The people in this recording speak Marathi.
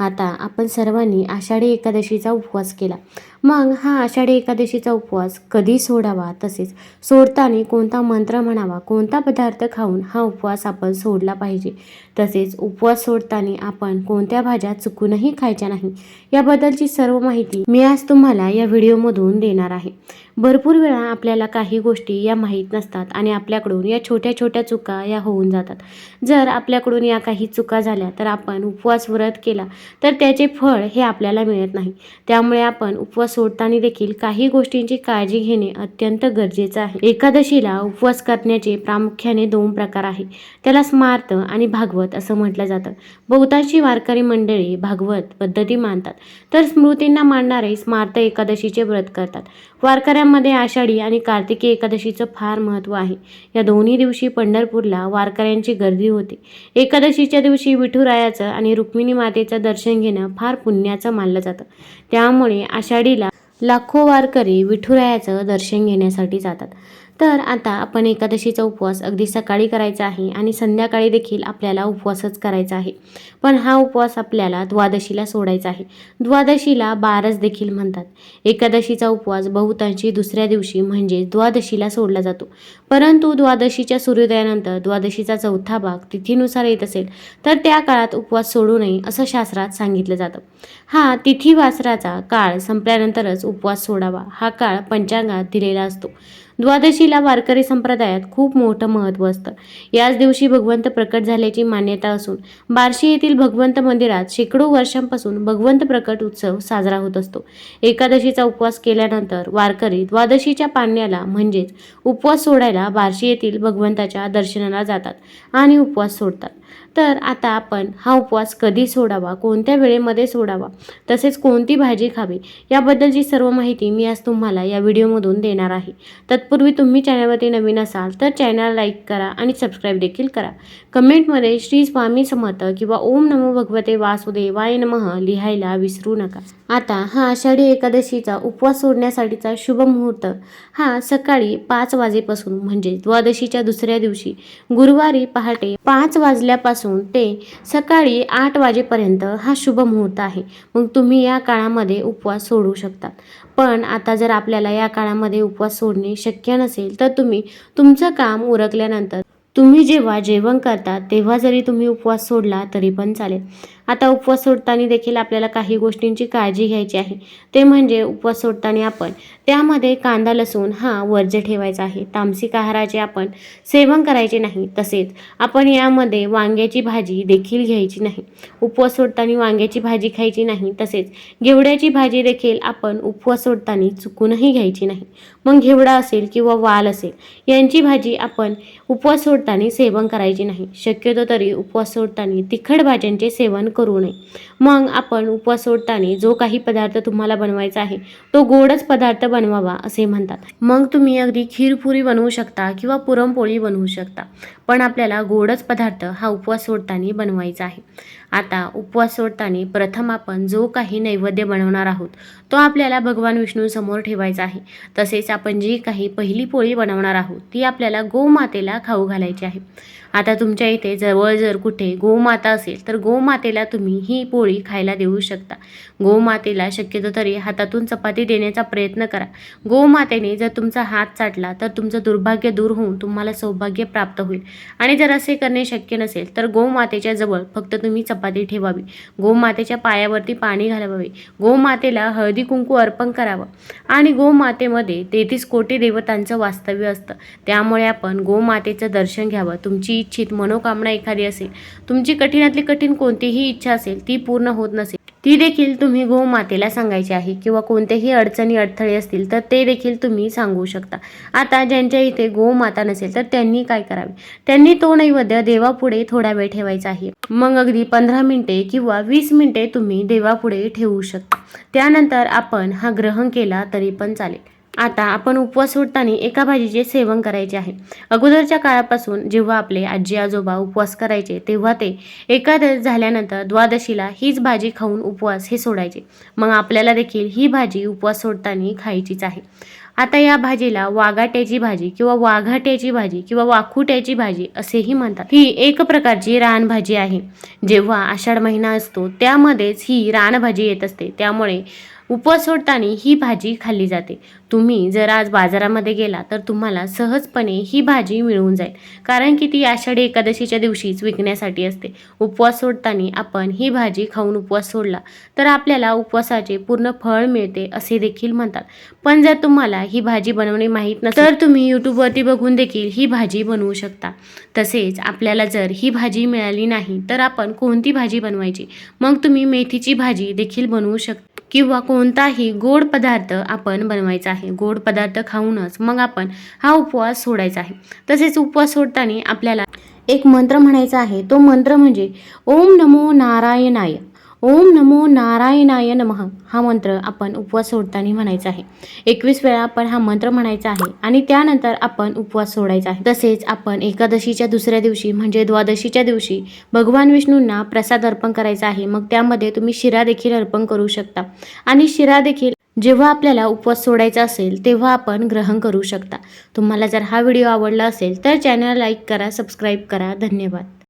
आता आपण सर्वांनी आषाढी एकादशीचा उपवास केला. मग हा आषाढी एकादशीचा उपवास कधी सोडावा? तसेच सोडताना कोणता मंत्र म्हणावा? कोणता पदार्थ खाऊन हा उपवास आपण सोडला पाहिजे? तसेच उपवास सोडताना आपण कोणत्या भाज्या चुकूनही खायच्या नाही? याबद्दलची सर्व माहिती मी आज तुम्हाला या व्हिडिओमधून देणार आहे. भरपूर वेळा आपल्याला काही गोष्टी या माहीत नसतात आणि आपल्याकडून या छोट्या छोट्या चुका या होऊन जातात. जर आपल्याकडून या काही चुका झाल्या तर आपण उपवास व्रत केला तर त्याचे फळ हे आपल्याला मिळत नाही. त्यामुळे आपण उपवास सोडताना देखील काही गोष्टींची काळजी घेणे अत्यंत गरजेचं आहे. एकादशीला उपवास करण्याचे प्रामुख्याने दोन प्रकार आहे. त्याला स्मार्त आणि भागवत असं म्हटलं जातं. बहुतांशी वारकरी मंडळी भागवत पद्धती मानतात. तर स्मृतींना मानणारे स्मार्त एकादशीचे व्रत करतात. वारकऱ्यांमध्ये आषाढी आणि कार्तिकी एकादशीचं फार महत्त्व आहे. या दोन्ही दिवशी पंढरपूरला वारकऱ्यांची गर्दी होते. एकादशीच्या दिवशी विठुरायाचं आणि रुक्मिणी मातेचं दर्शन दर्शन घेणं फार पुण्याचं मानलं जातं. त्यामुळे आषाढीला लाखो वारकरी विठुरायाचं दर्शन घेण्यासाठी जातात. तर आता आपण एकादशीचा उपवास अगदी सकाळी करायचा आहे आणि संध्याकाळी देखील आपल्याला उपवासच करायचा आहे. पण हा उपवास आपल्याला द्वादशीला सोडायचा आहे. द्वादशीला बारस देखील म्हणतात. एकादशीचा उपवास बहुतांशी दुसऱ्या दिवशी म्हणजे द्वादशीला सोडला जातो. परंतु द्वादशीच्या सूर्योदयानंतर द्वादशीचा चौथा भाग तिथीनुसार येत असेल तर त्या काळात उपवास सोडू नये असं शास्त्रात सांगितलं जातं. हा तिथी वासराचा काळ संपल्यानंतरच उपवास सोडावा हा काळ पंचांगात दिलेला असतो. द्वादशीला वारकरी संप्रदायात खूप मोठं महत्त्व असतं. याच दिवशी भगवंत प्रकट झाल्याची मान्यता असून बार्शी येथील भगवंत मंदिरात शेकडो वर्षांपासून भगवंत प्रकट उत्सव साजरा होत असतो. एकादशीचा उपवास केल्यानंतर वारकरी द्वादशीच्या पाण्याला म्हणजेच उपवास सोडायला बार्शी येथील भगवंताच्या दर्शनाला जातात आणि उपवास सोडतात. तर आता आपण हा उपवास कधी सोडावा कोणत्या वेळेमध्ये सोडावा तसेच कोणती भाजी खावी याबद्दलची सर्व माहिती मी आज तुम्हाला या व्हिडिओमधून देणार आहे. तत्पूर्वी तुम्ही चॅनलवरती नवीन असाल तर चॅनल लाईक करा आणि सबस्क्राईब देखील करा. कमेंटमध्ये श्री स्वामी समर्थ किंवा ओम नमो भगवते वासुदेवाय नमः लिहायला विसरू नका. आता हा आषाढी एकादशीचा उपवास सोडण्यासाठीचा शुभ मुहूर्त. हा सकाळी पाच वाजेपासून म्हणजे द्वादशीच्या दुसऱ्या दिवशी गुरुवारी पहाटे पाच वाजल्यापासून ते सकाळी आठ वाजेपर्यंत हा शुभ मुहूर्त आहे. मग तुम्ही या काळामध्ये उपवास सोडू शकतात पण आता जर आपल्याला या काळामध्ये उपवास सोडणे शक्य नसेल तर तुम्ही तुमचं काम उरकल्यानंतर तुम्ही जेव्हा जेवण करता तेव्हा जरी तुम्ही उपवास सोडला तरी पण चालेल. आता उपवास सोडताना देखील आपल्याला काही गोष्टींची काळजी घ्यायची आहे. ते म्हणजे उपवास सोडताना आपण त्यामध्ये कांदा लसूण हा वर्ज्य ठेवायचा आहे. तामसिक आहाराचे आपण सेवन करायचे नाही तसेच आपण यामध्ये वांग्याची भाजी देखील घ्यायची नाही. उपवास सोडताना वांग्याची भाजी खायची नाही तसेच घेवड्याची भाजी देखील आपण उपवास सोडताना चुकूनही घ्यायची नाही. मग घेवडा असेल किंवा वाल असेल यांची भाजी आपण उपवास सोडताना सेवन करायचे नाही. शक्यतो तरी उपवास सोडताना तिखट भाज्यांचे सेवन करू नये. मग आपण उपवास सोडताना जो काही पदार्थ तुम्हाला बनवायचा आहे तो गोडच पदार्थ बनवावा असे म्हणतात. मग तुम्ही अगदी खीरपुरी बनवू शकता किंवा पुरणपोळी बनवू शकता पण आपल्याला गोडच पदार्थ हा उपवास सोडताना बनवायचा आहे. आता उपवास सोडताना प्रथम आपण जो काही नैवेद्य बनवणार आहोत तो आपल्याला भगवान विष्णूसमोर ठेवायचा आहे. तसेच आपण जी काही पहिली पोळी बनवणार आहोत ती आपल्याला गोमातेला खाऊ घालायची आहे. आता तुमच्या इथे जवळ जर कुठे गोमाता असेल तर गोमातेला तुम्ही ही पोळी खायला देऊ शकता. गोमातेला शक्यतो तरी हातातून चपाती देण्याचा प्रयत्न करा. गोमातेने जर तुमचा हात चाटला तर तुमचं दुर्भाग्य दूर होऊन तुम्हाला सौभाग्य प्राप्त होईल. आणि जर असे करणे शक्य नसेल तर गोमातेच्या जवळ फक्त तुम्ही चपाती ठेवावी. गोमातेच्या पायावरती पाणी घालावे. गोमातेला हळदी कुंकू अर्पण करावं. आणि गोमातेमध्ये तेहतीस कोटी देवतांचं वास्तव्य असतं. त्यामुळे आपण गोमातेचं दर्शन घ्यावं. तुमची इच्छित मनोकामना एखादी असेल तुमची कठीणातली कठीण कोणतीही इच्छा असेल ती पूर्ण होत नसेल ती देखील तुम्ही गोमातेला सांगायची आहे किंवा कोणतेही अडचणी अडथळे असतील तर ते देखील तुम्ही सांगू शकता. आता ज्यांच्या इथे गोमाता नसेल तर त्यांनी काय करावे? त्यांनी तो नैवेद्य देवापुढे थोडा वेळ ठेवायचा आहे. मग अगदी पंधरा मिनिटे किंवा वीस मिनिटे तुम्ही देवापुढे ठेवू शकता. त्यानंतर आपण हा ग्रहण केला तरी पण चालेल. आता आपण उपवास सोडताना एका भाजीचे सेवन करायचे आहे. अगोदरच्या काळापासून जेव्हा आपले आजी आजोबा उपवास करायचे तेव्हा ते एकादश झाल्यानंतर द्वादशीला हीच भाजी खाऊन उपवास हे सोडायचे. मग आपल्याला देखील ही भाजी उपवास सोडताना खायचीच आहे. आता या भाजीला वाघाट्याची भाजी किंवा वाघाट्याची भाजी किंवा वाखुट्याची भाजी असेही म्हणतात. ही एक प्रकारची रानभाजी आहे. जेव्हा आषाढ महिना असतो त्यामध्येच ही रानभाजी येत असते. त्यामुळे उपवास सोडताना ही भाजी खाल्ली जाते. तुम्ही जर आज बाजारामध्ये गेला तर तुम्हाला सहजपणे ही भाजी मिळून जाईल. कारण की ती आषाढी एकादशीच्या दिवशीच विकण्यासाठी असते. उपवास सोडताना आपण ही भाजी खाऊन उपवास सोडला तर आपल्याला उपवासाचे पूर्ण फळ मिळते असे देखील म्हणतात. पण जर तुम्हाला ही भाजी बनवणे माहीत नसेल तर तुम्ही यूट्यूबवरती बघून देखील ही भाजी बनवू शकता. तसेच आपल्याला जर ही भाजी मिळाली नाही तर आपण कोणती भाजी बनवायची? मग तुम्ही मेथीची भाजी देखील बनवू शकता किंवा कोणताही गोड पदार्थ आपण बनवायचा आहे. गोड पदार्थ खाऊनच मग आपण हा उपवास सोडायचा आहे. तसेच उपवास सोडताना आपल्याला एक मंत्र म्हणायचा आहे. तो मंत्र म्हणजे ओम नमो नारायणाय. ओम नमो नारायणाय नमः. हा मंत्र आपण उपवास सोडताना म्हणायचा आहे. एकवीस वेळा आपण हा मंत्र म्हणायचा आहे आणि त्यानंतर आपण उपवास सोडायचा आहे. तसेच आपण एकादशीच्या दुसऱ्या दिवशी म्हणजे द्वादशीच्या दिवशी भगवान विष्णूंना प्रसाद अर्पण करायचा आहे. मग त्यामध्ये तुम्ही शिरा देखील अर्पण करू शकता. आणि शिरा देखील जेव्हा आपल्याला उपवास सोडायचा असेल तेव्हा आपण ग्रहण करू शकता. तुम्हाला जर हा व्हिडिओ आवडला असेल तर चॅनल लाईक करा सबस्क्राईब करा. धन्यवाद.